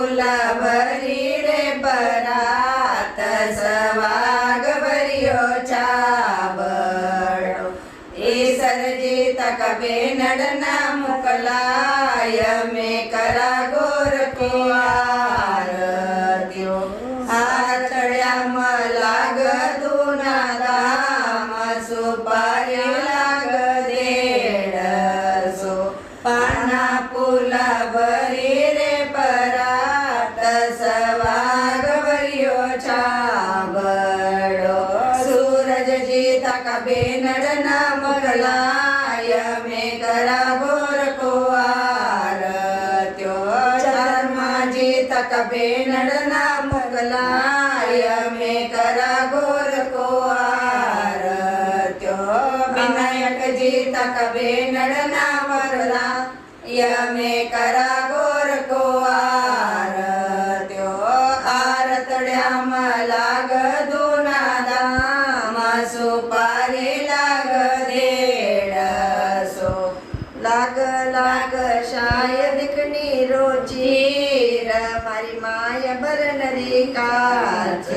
फुला भरी रे परात सवाग भरियो चाबडो ए सरजित कबे नडना मुकलाय मे करा गोर कुवार. त्यो आतड्या मला गदुना दाम सुपारी बड़ो सूरज जीता कबे नडना गलाय में करा गोर कुवार त्यो चर्मा जीता कबे नाम गलाय में करा गोर कुवार त्यो विनायक जीता कबे नडना गलाय में करा सुपारी लाग देड सो. लाग लाग शायद कणी रोचीर मारी माय बरनरी काच.